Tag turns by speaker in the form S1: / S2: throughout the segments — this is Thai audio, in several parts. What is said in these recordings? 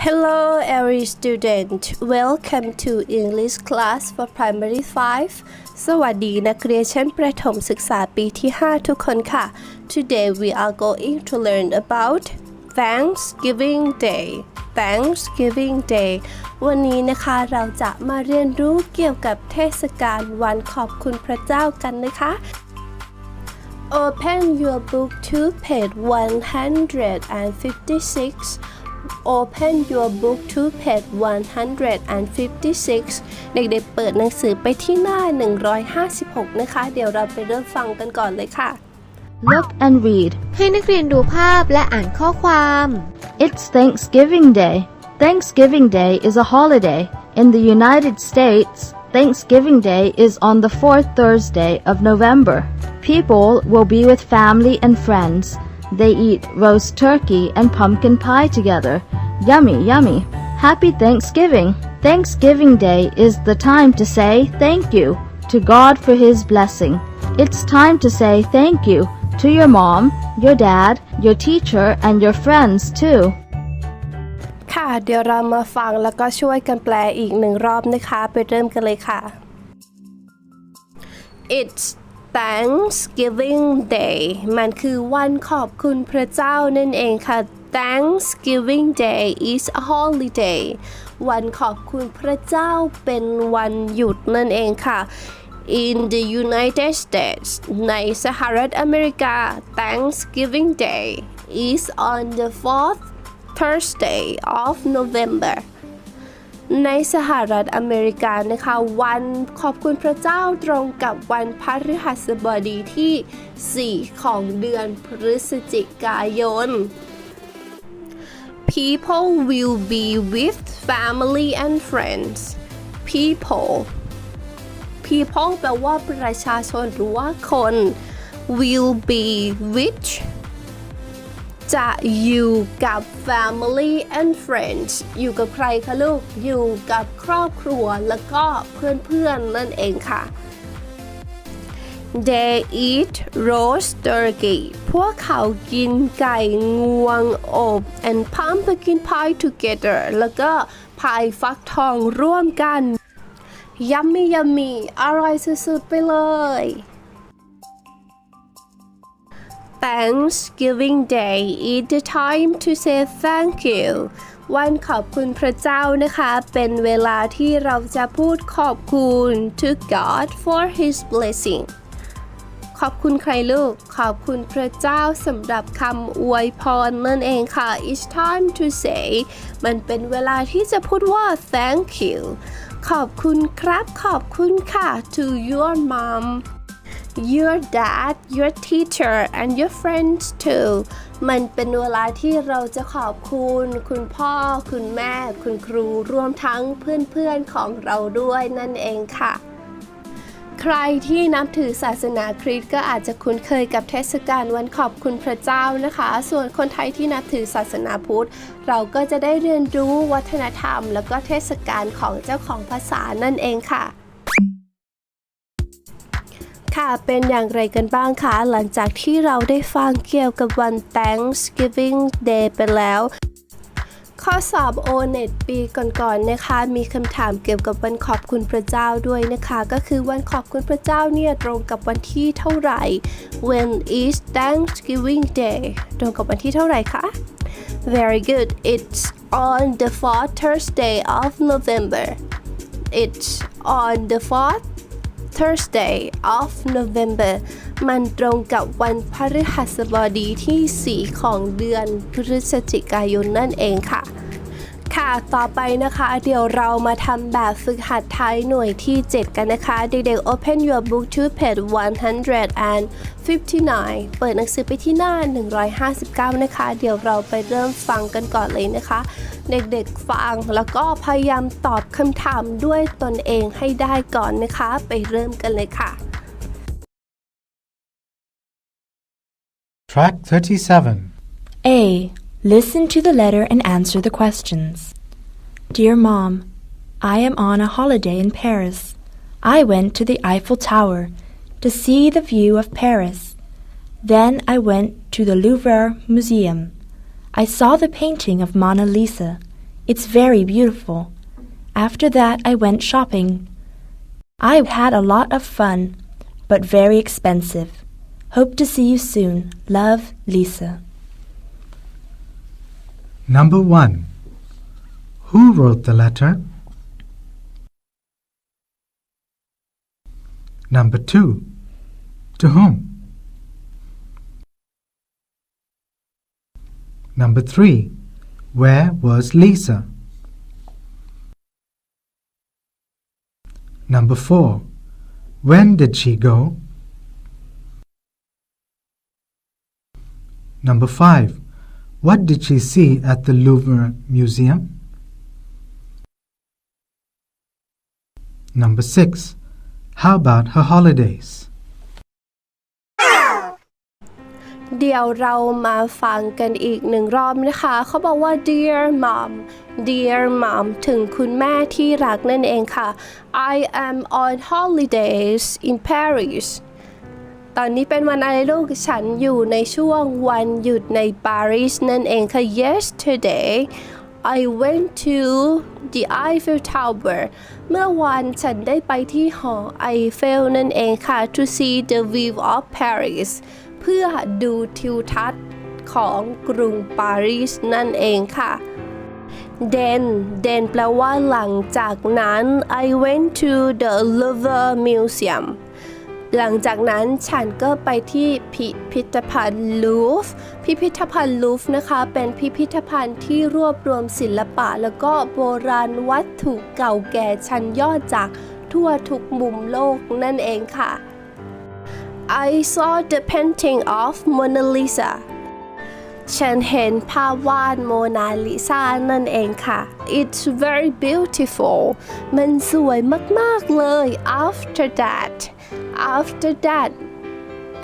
S1: Hello every student welcome to English class for primary 5 สวัสดีนักเรียนชั้นประถมศึกษาปีที่ 5 ทุกคนค่ะ Today we are going to learn about Thanksgiving Day Thanksgiving Day วันนี้นะคะเราจะมาเรียนรู้เกี่ยวกับเทศกาลวันขอบคุณพระเจ้ากันนะคะ Open your book to page 156 Open your book to page 156 เด็กๆเปิดหนังสือไปที่หน้า 156 นะคะ เดี๋ยวเราไปเริ่มฟังกันก่อนเลยค่ะ
S2: Look and read.
S3: ให้นักเรียนดูภาพและอ่านข้อความ
S2: It's Thanksgiving Day. Thanksgiving Day is a holiday. In the United States, Thanksgiving Day is on the fourth Thursday of November. People will be with family and friends. They eat roast turkey and pumpkin pie together. Yummy, yummy. Happy Thanksgiving. Thanksgiving Day is the time to say thank you to God for His blessing. It's time to say thank you to your mom, your dad, your teacher, and your friends too.
S1: ค่ะ เดี๋ยวเรามาฟังแล้วก็ช่วยกันแปลอีกหนึ่งรอบนะคะ ไปเริ่มกันเลยค่ะ It's Thanksgiving Day มันคือวันขอบคุณพระเจ้านั่นเองค่ะ Thanksgiving Day is a holiday วันขอบคุณพระเจ้าเป็นวันหยุดนั่นเองค่ะ In the United States ในสหรัฐอเมริกา Thanksgiving Day is on the fourth Thursday of November ในสหรัฐอเมริกานะคะ วันขอบคุณพระเจ้าตรงกับวันพฤหัสบดีที่ 4 ของเดือนพฤศจิกายน People will be with family and friends people people แปลว่าประชาชนหรือว่าคน will be which จะอยู่กับ family and friends อยู่กับใครคะลูก อยู่กับครอบครัวแล้วก็เพื่อนๆนนั่นเองค่ะ They eat roast turkey พวกเขากินไก่งวงอบ and pumpkin pie together แล้วก็พายฟักทองร่วมกัน Yummy yummy อร่อยสุดๆไปเลย Thanksgiving Day is the time to say thank you วันขอบคุณพระเจ้านะคะ เป็นเวลาที่เราจะพูดขอบคุณ to God for His blessing ขอบคุณใครลูก ขอบคุณพระเจ้าสำหรับคำอวยพรนั่นเองค่ะ It's time to say มันเป็นเวลาที่จะพูดว่า thank you ขอบคุณครับ ขอบคุณค่ะ to your mom your dad your teacher and your friends too มันเป็นเวลาที่เราจะขอบคุณ คุณพ่อ คุณแม่ คุณครู รวมทั้งเพื่อนๆของเราด้วยนั่นเองค่ะใครที่นับถือศาสนาคริสต์ก็อาจจะคุ้นเคยกับเทศกาลวันขอบคุณพระเจ้านะคะ ส่วนคนไทยที่นับถือศาสนาพุทธ เราก็จะได้เรียนรู้วัฒนธรรม แล้วก็เทศกาลของเจ้าของภาษานั่นเองค่ะ ค่ะเป็นอย่างไรกันบ้างคะหลังจากที่เราได้ฟังเกี่ยวกับวัน Thanksgiving Day ไปแล้ว ข้อสอบ O-NET ปีก่อนๆนะคะ มีคำถามเกี่ยวกับวันขอบคุณพระเจ้าด้วยนะคะ ก็คือวันขอบคุณพระเจ้าเนี่ยตรงกับวันที่เท่าไหร่ When is Thanksgiving Day ตรงกับวันที่เท่าไหร่คะ Very good it's on the fourth Thursday of November it's on the fourth Thursday of November มันตรงกับวันพฤหัสบดีที่ 4 ของเดือนพฤศจิกายนนั่นเองค่ะ ค่ะ ต่อไปนะคะ เดี๋ยวเรามาทำแบบฝึกหัดท้ายหน่วยที่ 7 กันนะคะ เด็กๆ Open your book to page 159 เปิดหนังสือไปที่หน้า 159 นะคะ เดี๋ยวเราไปเริ่มฟังกันก่อนเลยนะคะ เด็กๆ ฟังแล้วก็พยายามตอบคำถามด้วยตนเองให้ได้ก่อนนะคะ ไปเริ่มกันเลยค่ะ
S4: Track 37.
S5: A. Listen to the letter and answer the questions. Dear Mom, I am on a holiday in Paris. I went to the Eiffel Tower to see the view of Paris. Then I went to the Louvre Museum. I saw the painting of Mona Lisa. It's very beautiful. After that, I went shopping. I had a lot of fun, but very expensive. Hope to see you soon. Love, Lisa.
S4: Number 1. Who wrote the letter? Number 2. To whom? Number 3. Where was Lisa? Number 4. When did she go? Number 5. What did she see at the Louvre Museum? Number 6. How about her holidays?
S1: เดี๋ยวเรามาฟังกันอีกหนึ่งรอบนะคะ เขาบอกว่า dear mom dear mom ถึงคุณแม่ที่รักนั่นเองค่ะ I am on holidays in Paris ตอนนี้เป็นวันอะไรลูก ฉันอยู่ในช่วงวันหยุดในปารีสนั่นเองค่ะ yesterday I went to the Eiffel Tower เมื่อวานฉันได้ไปที่หอไอเฟลนั่นเองค่ะ to see the view of Paris เพื่อดูทิวทัศน์ของกรุงปารีสนั่นเองค่ะ then then แปลว่าหลังจากนั้น I went to the Louvre Museum หลังจากนั้นฉันก็ไปที่พิพิธภัณฑ์ลูฟร์พิพิธภัณฑ์ลูฟร์นะคะ เป็นพิพิธภัณฑ์ที่รวบรวมศิลปะ แล้วก็โบราณวัตถุเก่าแก่ชั้นยอดจากทั่วทุกมุมโลกนั่นเองค่ะ I saw the painting of Mona Lisa ฉันเห็นภาพวาดโมนาลิซานั่นเองค่ะ It's very beautiful มันสวยมาก ๆ เลย After that After that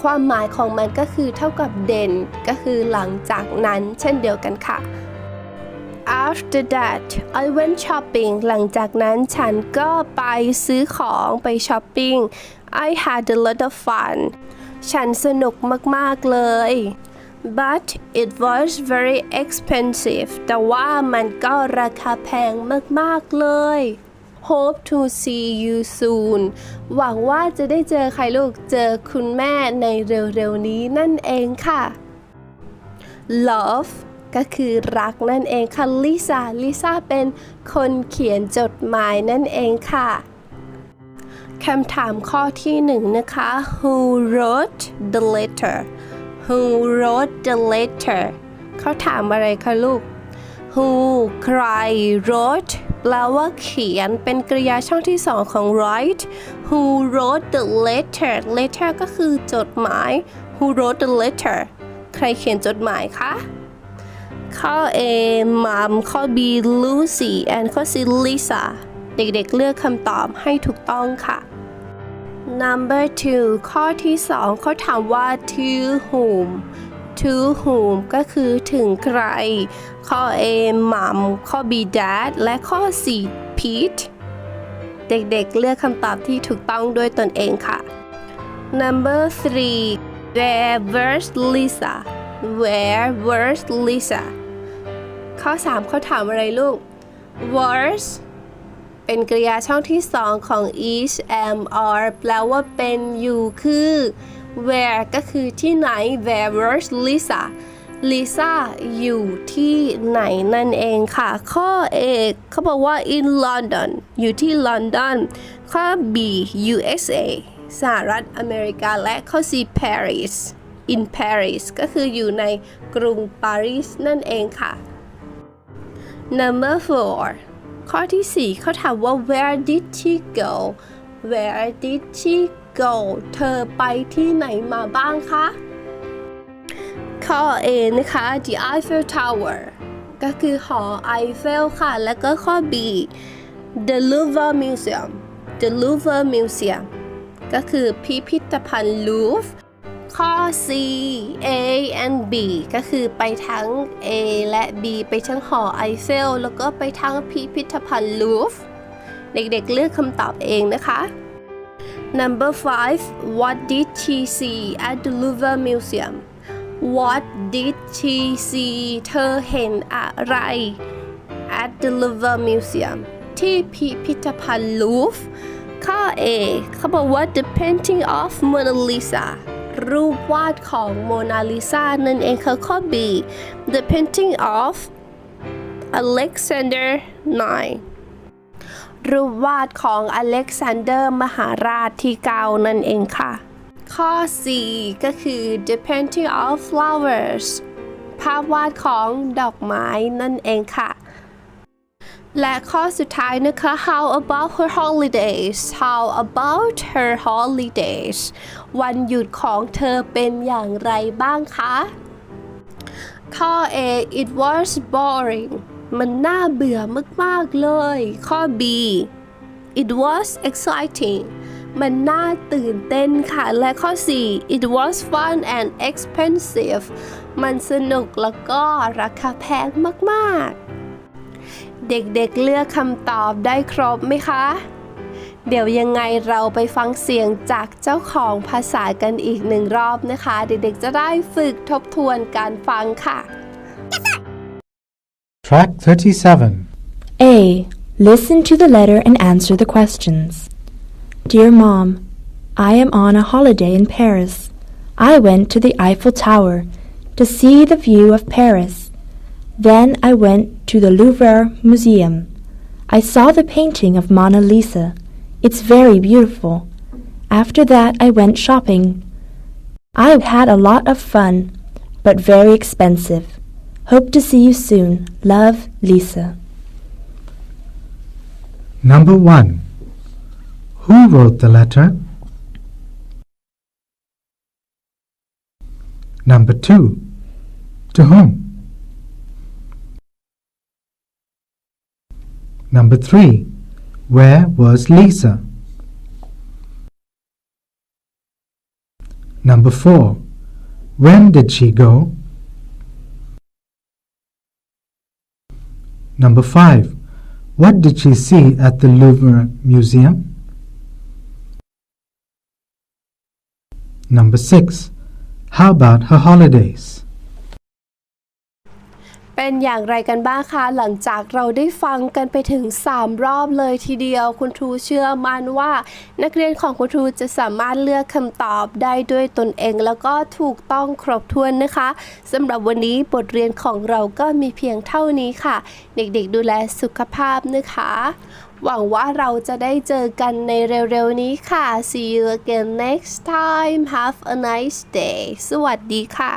S1: ความหมายของมันก็คือเท่ากับ then ก็คือหลังจากนั้นเช่นเดียวกันค่ะ After that I went shopping หลังจากนั้นฉันก็ไปซื้อของไปช้อปปิ้ง I had a lot of fun ฉันสนุกมาก ๆ เลย but it was very expensive แต่ว่ามันก็ราคาแพงมาก ๆ เลย Hope to see you soon หวังว่าจะได้เจอใครลูก เจอคุณแม่ในเร็วๆนี้นั่นเองค่ะ Love ก็คือรักนั่นเองค่ะลิซ่าลิซ่าเป็นคนเขียนจดหมายนั่นเองค่ะคำถามข้อที่หนึ่งนะคะ Who wrote the letter Who wrote the letter เขาถามอะไรคะลูก Who ใคร wrote แปลว่าเขียนเป็นกริยาช่องที่สองของ write Who wrote the letter letter ก็คือจดหมาย Who wrote the letter ใครเขียนจดหมายคะ ข้อ A มัมข้อ B Lucy and ข้อ C Lisa เด็กๆเลือกคำตอบให้ถูกต้องค่ะ Number two ข้อที่สองเขาถามว่า to whom to whom ก็คือถึงใคร ข้อ A มัมข้อ B dad และข้อ C Pete เด็กๆ เลือกคำตอบที่ถูกต้องด้วยตนเองค่ะ Number three Where was Lisa Where was Lisa ข้อ 3 เขาถามอะไรลูก was เป็นกริยาช่องที่สองของ is am are แปลว่าเป็นอยู่คือ where ก็คือที่ไหน where was Lisa Lisa อยู่ที่ไหนนั่นเองค่ะ ข้อ A เขาบอกว่า in London อยู่ที่ลอนดอนข้อ B USA สหรัฐอเมริกาและข้อ C Paris in Paris ก็คืออยู่ในกรุงปารีสนั่นเองค่ะ Number four ข้อที่ 4 เขาถามว่า where did she go where did she go เธอไปที่ไหนมาบ้างคะ ข้อ A นะคะ the Eiffel Tower ก็คือหอไอเฟลค่ะ แล้วก็ข้อ B the Louvre Museum the Louvre Museum ก็คือพิพิธภัณฑ์ลูฟ์ข้อ C A and B ก็คือไปทั้ง A และ B ไปทั้งหอไอเฟล แล้วก็ไปทั้งพิพิธภัณฑ์ลูฟ์เด็กๆเลือกคำตอบเองนะคะ Number 5 What did she see at the Louvre Museum What did she see เธอเห็นอะไร at the Louvre Museum ที่พิพิธภัณฑ์ลูฟร์ข้อ A เขาบอกว่า the painting of Mona Lisa รูปวาดของโมนาลิซานั่นเองค่ะข้อ B the painting of Alexander IX รูปวาดของอเล็กซานเดอร์มหาราชที่เกานั่นเองค่ะ ข้อ 4 ก็คือ The Painting of Flowers ภาพวาดของดอกไม้นั่นเองค่ะ และข้อสุดท้ายนะคะ How about her holidays How about her holidays วันหยุดของเธอเป็นอย่างไรบ้างคะ ข้อ A it was boring มันน่าเบื่อมากๆเลย ข้อ B it was exciting มันน่าตื่นเต้นค่ะ และข้อ 4 it was fun and expensive มันสนุกแล้วก็ราคาแพงมาก ๆ เด็กๆเลือกคำตอบได้ครบไหมคะ เดี๋ยวยังไงเราไปฟังเสียงจากเจ้าของภาษากันอีกหนึ่งรอบนะคะ เด็กๆจะได้ฝึกทบทวนการฟังค่ะ
S4: Track 37.
S5: A. Listen to the letter and answer the questions. Dear Mom, I am on a holiday in Paris. I went to the Eiffel Tower to see the view of Paris. Then I went to the Louvre Museum. I saw the painting of Mona Lisa. It's very beautiful. After that, I went shopping. I had a lot of fun, but very expensive. Hope to see you soon. Love, Lisa.
S4: Number 1. Who wrote the letter? Number 2. To whom? Number 3. Where was Lisa? Number 4. When did she go? Number 5. What did she see at the Louvre Museum? Number 6. How about her holidays?
S1: เป็นอย่างไรกันบ้างคะหลังจากเราได้ฟังกันไปถึง 3 รอบเลยทีเดียว คุณครูเชื่อมั่นว่า นักเรียนของคุณครูจะสามารถเลือกคำตอบได้ด้วยตนเอง แล้วก็ถูกต้องครบถ้วนนะคะสำหรับวันนี้บทเรียนของเราก็มีเพียงเท่านี้ค่ะ เด็กๆ ดูแลสุขภาพนะคะ หวังว่าเราจะได้เจอกันในเร็วๆนี้ค่ะ see you again next time have a nice day สวัสดีค่ะ